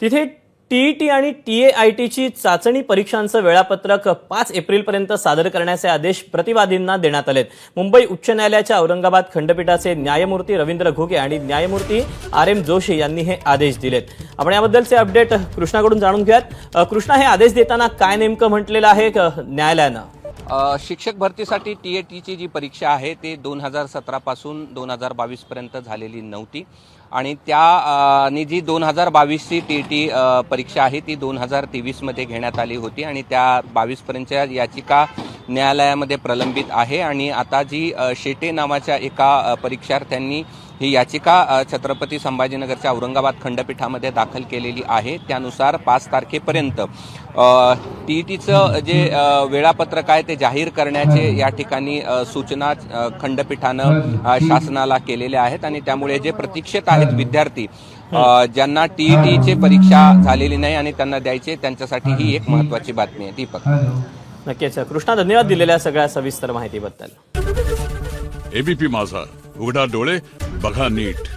तिथे टीईटी आणि T A I टीची चाचणी परीक्षांचं वेळापत्रक पाच एप्रिलपर्यंत सादर करण्याचे आदेश प्रतिवादींना देण्यात आलेत. मुंबई उच्च न्यायालयाच्या औरंगाबाद खंडपीठाचे न्यायमूर्ती रवींद्र घुगे आणि न्यायमूर्ती आर एम जोशी यांनी हे आदेश दिलेत. आपण याबद्दलचे अपडेट कृष्णाकडून जाणून घेऊयात. कृष्णा हे आदेश देताना काय नेमकं म्हटलेलं आहे क- न्यायालयानं? शिक्षक भरतीसाठी टी ए टीची जी परीक्षा आहे ती दोन हजार सतरापासून दोन हजार बावीसपर्यंत झालेली नव्हती. आणि त्या आणि जी दोन हजार बावीसची टी टी परीक्षा आहे ती दोन हजार तेवीसमध्ये घेण्यात आली होती. आणि त्या बावीसपर्यंतच्या याचिका न्यायालयामध्ये प्रलंबित आहे. आणि आता जी शेटे नावाच्या एका परीक्षार्थ्यांनी ही याचिका छत्रपती संभाजीनगरच्या औरंगाबाद खंडपीठामध्ये दाखल केलेली आहे. त्यानुसार पाच तारखेपर्यंत टी ई टीचं जे वेळापत्रक आहे ते जाहीर करण्याचे या ठिकाणी सूचना खंडपीठानं शासनाला केलेल्या आहेत आणि त्यामुळे जे प्रतीक्षेत आहेत विद्यार्थी ज्यांना टी ई टीची परीक्षा झालेली नाही आणि त्यांना द्यायचे त्यांच्यासाठी ही एक महत्वाची बातमी आहे. दीपक. नक्कीच कृष्णा धन्यवाद दिलेल्या सगळ्या सविस्तर माहितीबद्दल. एबीपी माझा. उघडा डोळे बघा नीट.